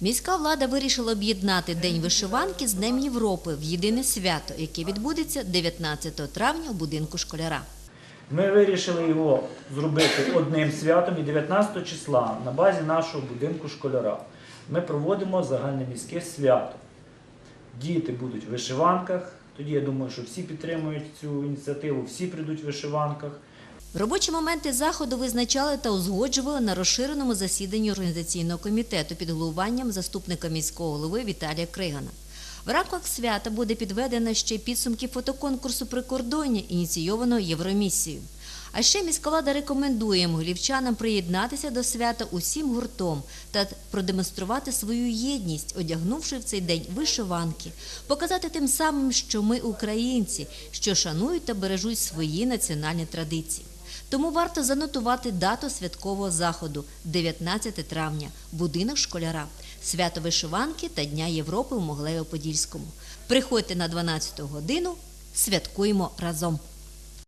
Міська влада вирішила об'єднати День вишиванки з Днем Європи в єдине свято, яке відбудеться 19 травня у будинку школяра. Ми вирішили його зробити одним святом і 19 числа на базі нашого будинку школяра. Ми проводимо загальноміське свято. Діти будуть в вишиванках. Тоді я думаю, що всі підтримують цю ініціативу, всі прийдуть в вишиванках. Робочі моменти заходу визначали та узгоджували на розширеному засіданні організаційного комітету під головуванням заступника міського голови Віталія Кригана. В рамках свята буде підведено ще підсумки фотоконкурсу прикордоння, ініційованого Євромісією. А ще міська влада рекомендує могилівчанам приєднатися до свята усім гуртом та продемонструвати свою єдність, одягнувши в цей день вишиванки, показати тим самим, що ми українці, що шанують та бережуть свої національні традиції. Тому варто занотувати дату святкового заходу 19 травня, будинок школяра, свято вишиванки та Дня Європи у Моглево-Подільському. Приходьте на 12 годину, святкуємо разом.